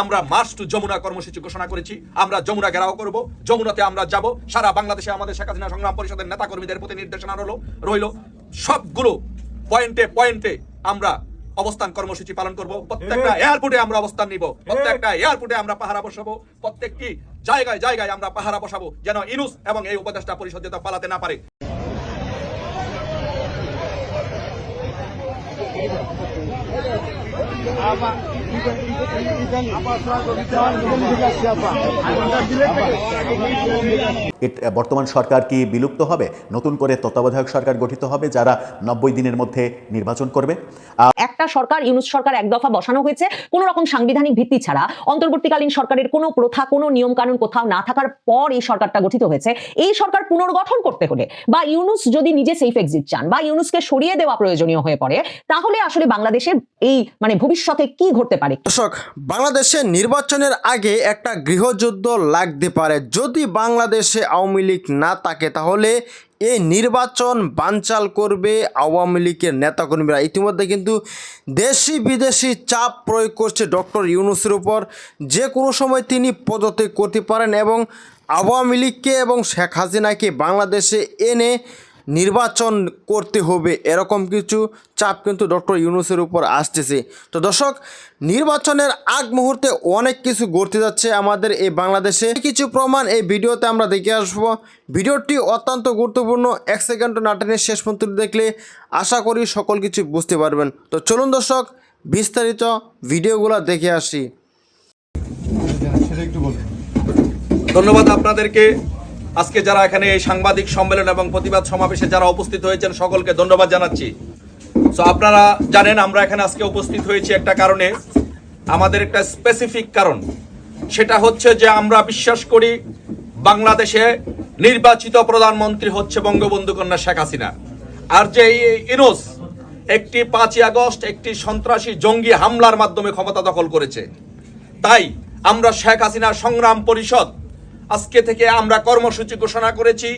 আমরা March two Jamuna কর্মসূচি ঘোষণা করেছি আমরা যমুনা ঘেরাও করব যমুনাতে আমরা যাব সারা বাংলাদেশে আমাদের শেখ হাসিনা সংগ্রাম পরিষদের নেতা কর্মীদের প্রতি নির্দেশনা রইল রইল। সবগুলো পয়েন্টে পয়েন্টে আমরা অবস্থান কর্মসূচি পালন করব। প্রত্যেকটা এয়ারপোর্টে আমরা অবস্থান নিব প্রত্যেকটা এয়ারপোর্টে আমরা পাহারা বসাবো প্রত্যেকটি জায়গায় জায়গায় আমরা পাহারা বসাবো যেন ইনুস এবং এই উপদেষ্টা পরিষদ যাতে পালাতে না পারে। বর্তমান সরকার কি বিলুপ্ত হবে? নতুন করে তত্ত্বাবধায়ক সরকার গঠিত হবে যারা নব্বই দিনের মধ্যে নির্বাচন করবে? একটা সরকার, ইউনুস সরকার এক দফা বসানো হয়েছে। কোন রকম সাংবিধানিক ভিত্তি ছাড়া অন্তর্বর্তীকালীন সরকারের কোনো প্রথা, কোনো নিয়ম কানুন কোথাও না থাকার পর এই সরকারটা গঠিত হয়েছে। এই সরকার পুনর্গঠন করতে হলে বা ইউনুস যদি নিজে সেফ এক্সিট চান বা ইউনুসকে সরিয়ে দেওয়া প্রয়োজনীয় হয়ে পড়ে, তাহলে আসলে বাংলাদেশের এই মানে ভবিষ্যতে কি ঘটতে পারে। দর্শক, বাংলাদেশে নির্বাচনের আগে একটা গৃহযুদ্ধ লাগতে পারে। যদি বাংলাদেশে আওয়ামী লীগ না থাকে, তাহলে এই নির্বাচন বানচাল করবে আওয়ামী লীগের নেতাকর্মীরা। ইতিমধ্যে কিন্তু দেশি বিদেশি চাপ প্রয়োগ করছে ডক্টর ইউনুসের উপর। যে কোনো সময় তিনি পদত্যাগ করতে পারেন এবং আওয়ামী লীগকে এবং শেখ হাসিনাকে বাংলাদেশে এনে নির্বাচন করতে হবে এরকম কিছু চাপ কিন্তু ডক্টর ইউনুসের উপর আসতেছে। তো দর্শক নির্বাচনের আগ মুহূর্তে অনেক কিছু ঘটতে যাচ্ছে আমাদের এই বাংলাদেশে। কিছু প্রমাণ এই ভিডিওতে আমরা দেখে আসব। ভিডিওটি অত্যন্ত গুরুত্বপূর্ণ এক সেকেন্ড নাটনের শেষ পর্যন্ত দেখলে আশা করি সকল কিছু বুঝতে পারবেন। তো চলুন দর্শক বিস্তারিত ভিডিওগুলো দেখে আসি। ধন্যবাদ আপনাদেরকে। আজকে যারা এখানে এই সাংবাদিক সম্মেলন এবং প্রতিবাদ সমাবেশে যারা উপস্থিত হয়েছেন, সকলকে ধন্যবাদ জানাচ্ছি। তো আপনারা জানেন, আমরা এখানে আজকে উপস্থিত হয়েছি একটা কারণে। আমাদের একটা স্পেসিফিক কারণ। সেটা হচ্ছে যে আমরা বিশ্বাস করি, বাংলাদেশে নির্বাচিত প্রধানমন্ত্রী হচ্ছে বঙ্গবন্ধু কন্যা শেখ হাসিনা। আর যে ইনোস, একটি পাঁচই আগস্ট একটি সন্ত্রাসী জঙ্গি হামলার মাধ্যমে ক্ষমতা দখল করেছে। তাই আমরা শেখ হাসিনা সংগ্রাম পরিষদ আজকে থেকে আমরা কর্মসূচি ঘোষণা করেছি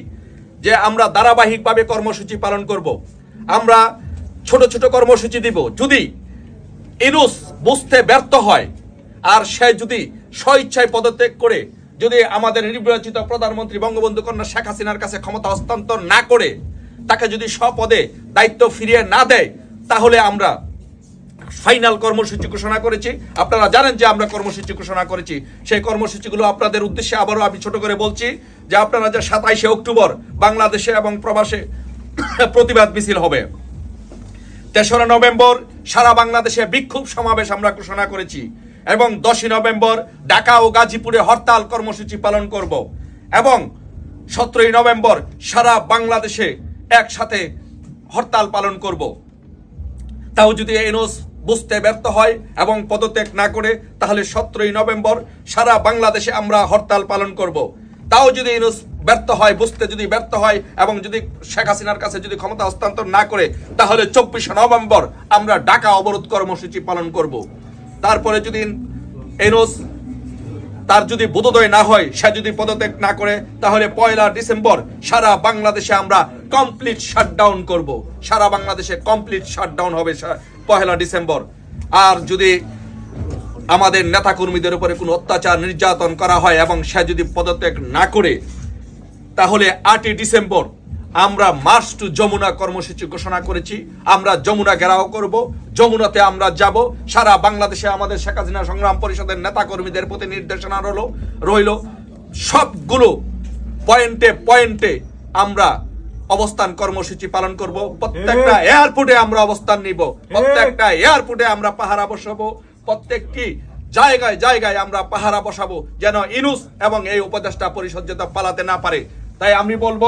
যে আমরা ধারাবাহিকভাবে কর্মসূচি পালন করব। আমরা ছোট ছোট কর্মসূচি দিব। যদি ইনুস বুঝতে ব্যর্থ হয়, আর সে যদি স্বইচ্ছায় পদত্যাগ করে, যদি আমাদের নির্বাচিত প্রধানমন্ত্রী বঙ্গবন্ধু কন্যা শেখ হাসিনার কাছে ক্ষমতা হস্তান্তর না করে, তাকে যদি স্বপদে দায়িত্ব ফিরিয়ে না দেয়, তাহলে আমরা ফাইনাল কর্মসূচি ঘোষণা করেছি। আপনারা জানেন যে আমরা কর্মসূচি ঘোষণা করেছি। সেই কর্মসূচিগুলো আপনাদের উদ্দেশ্যে আবারও আমি ছোট করে বলছি যে আপনারা যে সাতাইশে অক্টোবর বাংলাদেশে এবং প্রবাসে প্রতিবাদ মিছিল হবে। তেসরা নভেম্বর সারা বাংলাদেশে বিক্ষোভ সমাবেশ আমরা ঘোষণা করেছি এবং দশই নভেম্বর ঢাকা ও গাজীপুরে হরতাল কর্মসূচি পালন করব এবং সতেরোই নভেম্বর সারা বাংলাদেশে একসাথে হরতাল পালন করব। তাও যদি এনওস বুঝতে ব্যর্থ হয় এবং পদত্যাগ না করে, তাহলে সতেরোই নভেম্বর সারা বাংলাদেশে আমরা হরতাল পালন করব। তাও যদি ইউনুস ব্যর্থ হয়, বুঝতে যদি ব্যর্থ হয় এবং যদি শেখ হাসিনার কাছে যদি ক্ষমতা হস্তান্তর না করে, তাহলে চব্বিশে নভেম্বর আমরা ঢাকা অবরোধ কর্মসূচি পালন করব। তারপরে যদি এনওস তার যদি বোধোদয় না হয়, সে যদি পদত্যাগ না করে, তাহলে পয়লা ডিসেম্বর সারা বাংলাদেশে আমরা কমপ্লিট শাটডাউন করব। সারা বাংলাদেশে কমপ্লিট শাটডাউন হবে পয়লা ডিসেম্বর। আর যদি আমাদের নেতাকর্মীদের উপরে কোনো অত্যাচার নির্যাতন করা হয় এবং সে যদি পদত্যাগ না করে, তাহলে আটই ডিসেম্বর আমরা মার্চ টু যমুনা কর্মসূচি ঘোষণা করেছি। আমরা যমুনা ঘেরাও করব। যমুনাতে আমরা যাব। সারা বাংলাদেশে আমাদের শেখ হাসিনা সংগ্রাম পরিষদের নেতাকর্মীদের প্রতি নির্দেশনা রইল রইল। সবগুলো পয়েন্টে পয়েন্টে আমরা অবস্থান কর্মসূচি পালন করব। প্রত্যেকটা এয়ারপোর্টে আমরা অবস্থান নিব। প্রত্যেকটা এয়ারপোর্টে আমরা পাহারা বসাবো। প্রত্যেকটি জায়গায় জায়গায় আমরা পাহারা বসাবো। যেন ইনুস এবং এই উপদেষ্টা পরিষদ যাতে পালাতে না পারে। তাই আমি বলব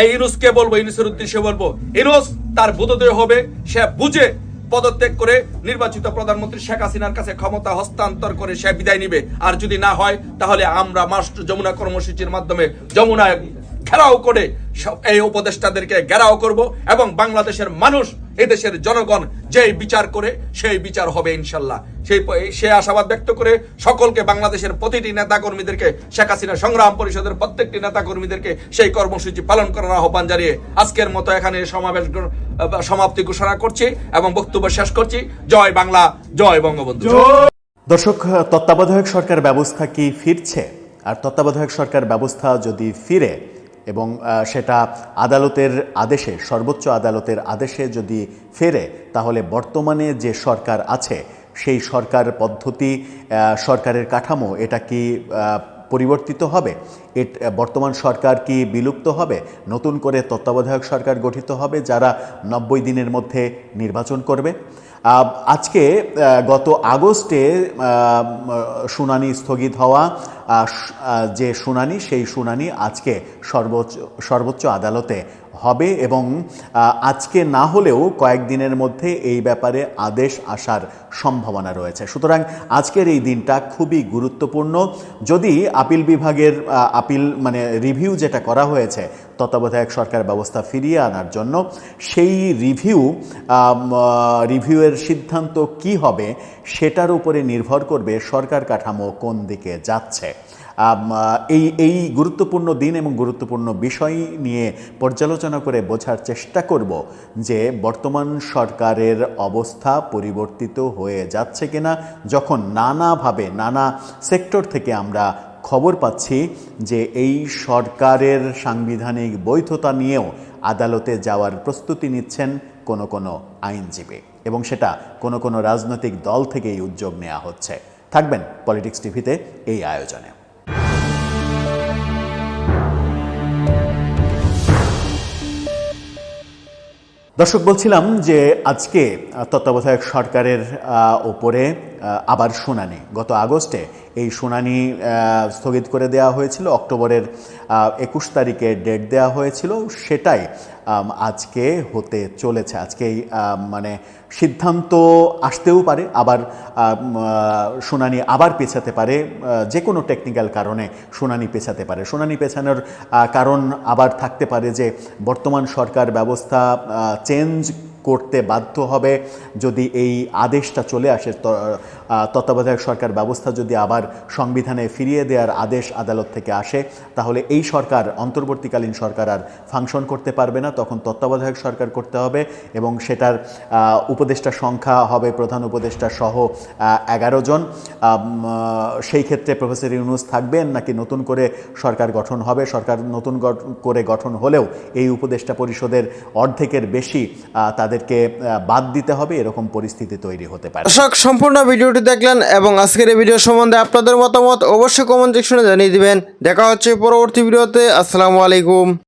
এই ইনুসকে বলব ইনুসের উদ্দেশ্যে বলব ইনুস তার বোধোদয় হবে, সে বুঝে পদত্যাগ করে নির্বাচিত প্রধানমন্ত্রী শেখ হাসিনার কাছে ক্ষমতা হস্তান্তর করে সে বিদায় নিবে। আর যদি না হয়, তাহলে আমরা মাস্টার যমুনা কর্মসূচির মাধ্যমে যমুনা ঘেরাও করে এই উপদেষ্টাদেরকে ঘেরাও করব এবং বাংলাদেশের মানুষ, এদেশের জনগণ যেই বিচার করে, সেই বিচার হবে ইনশাল্লাহ। সেই সে আশাবাদ ব্যক্ত করে সকলকে বাংলাদেশের প্রতিটি নেতাকর্মীদেরকে, শেখ হাসিনা সংগ্রাম পরিষদের প্রত্যেকটি নেতা নেতাকর্মীদেরকে সেই কর্মসূচি পালন করার আহ্বান জানিয়ে আজকের মতো এখানে সমাবেশ সমাপ্তি ঘোষণা করছি এবং বক্তব্য শেষ করছি। জয় বাংলা, জয় বঙ্গবন্ধু। দর্শক, তত্ত্বাবধায়ক সরকার ব্যবস্থা কি ফিরছে? আর তত্ত্বাবধায়ক সরকার ব্যবস্থা যদি ফিরে এবং সেটা আদালতের আদেশে, সর্বোচ্চ আদালতের আদেশে যদি ফেরে, তাহলে বর্তমানে যে সরকার আছে, সেই সরকার পদ্ধতি সরকারের কাঠামো, এটা কি পরিবর্তিত হবে? এট, বর্তমান সরকার কি বিলুপ্ত হবে? নতুন করে তত্ত্বাবধায়ক সরকার গঠিত হবে যারা নব্বই দিনের মধ্যে নির্বাচন করবে? আজকে গত আগস্টে শুনানি স্থগিত হওয়া যে শুনানি, সেই শুনানি আজকে সর্বোচ্চ সর্বোচ্চ আদালতে হবে এবং আজকে না হলেও কয়েকদিনের মধ্যে এই ব্যাপারে আদেশ আসার সম্ভাবনা রয়েছে। সুতরাং আজকের এই দিনটা খুবই গুরুত্বপূর্ণ। যদি আপিল বিভাগের আপিল মানে রিভিউ যেটা করা হয়েছে তত্ত্বাবধায়ক সরকার ব্যবস্থা ফিরিয়ে আনার জন্য সেই রিভিউ রিভিউয়ের সিদ্ধান্ত কি হবে সেটার উপরে নির্ভর করবে সরকার কাঠামো কোন দিকে যাচ্ছে। এই এই গুরুত্বপূর্ণ দিন এবং গুরুত্বপূর্ণ বিষয় নিয়ে পর্যালোচনা করে বোঝার চেষ্টা করব যে বর্তমান সরকারের অবস্থা পরিবর্তিত হয়ে যাচ্ছে কিনা, যখন নানাভাবে নানা সেক্টর থেকে আমরা খবর পাচ্ছি যে এই সরকারের সাংবিধানিক বৈধতা নিয়েও আদালতে যাওয়ার প্রস্তুতি নিচ্ছেন কোনো কোনো আইনজীবী এবং সেটা কোনো কোনো রাজনৈতিক দল থেকেই উদ্যোগ নেওয়া হচ্ছে। থাকবেন পলিটিক্স টিভিতে এই আয়োজনে। দর্শক, বলছিলাম যে আজকে তত্ত্বাবধায়ক সরকারের ওপরে আবার শুনানি। গত আগস্টে এই শুনানি স্থগিত করে দেওয়া হয়েছিল। অক্টোবরের একুশ তারিখে ডেট দেওয়া হয়েছিল। সেটাই আজকে হতে চলেছে। আজকেই মানে সিদ্ধান্ত আসতেও পারে, আবার শুনানি আবার পেছাতে পারে যে কোনো টেকনিক্যাল কারণে শুনানি পেছাতে পারে। শুনানি পেছানোর কারণ আবার থাকতে পারে যে বর্তমান সরকার ব্যবস্থা চেঞ্জ করতে বাধ্য হবে। যদি এই আদেশটা চলে আসে তত্ত্বাবধায়ক সরকার ব্যবস্থা যদি আবার সংবিধানে ফিরিয়ে দেওয়ার আদেশ আদালত থেকে আসে তাহলে এই সরকার অন্তর্বর্তীকালীন সরকার আর ফাংশন করতে পারবে না। তখন তত্ত্বাবধায়ক সরকার করতে হবে এবং সেটার উপদেষ্টা সংখ্যা হবে প্রধান উপদেষ্টা সহ এগারো জন। সেই ক্ষেত্রে প্রফেসর ইউনুস থাকবেন নাকি নতুন করে সরকার গঠন হবে? সরকার নতুন করে গঠন হলেও এই উপদেষ্টা পরিষদের অর্ধেকের বেশি আহ, তাদেরকে বাদ দিতে হবে, এরকম পরিস্থিতি তৈরি হতে পারে। দর্শক, সম্পূর্ণ ভিডিওটি দেখলেন এবং আজকের এই ভিডিও সম্বন্ধে আপনাদের মতামত অবশ্যই কমেন্ট সেকশনে জানিয়ে দিবেন। দেখা হচ্ছে পরবর্তী ভিডিওতে। আসসালামু আলাইকুম।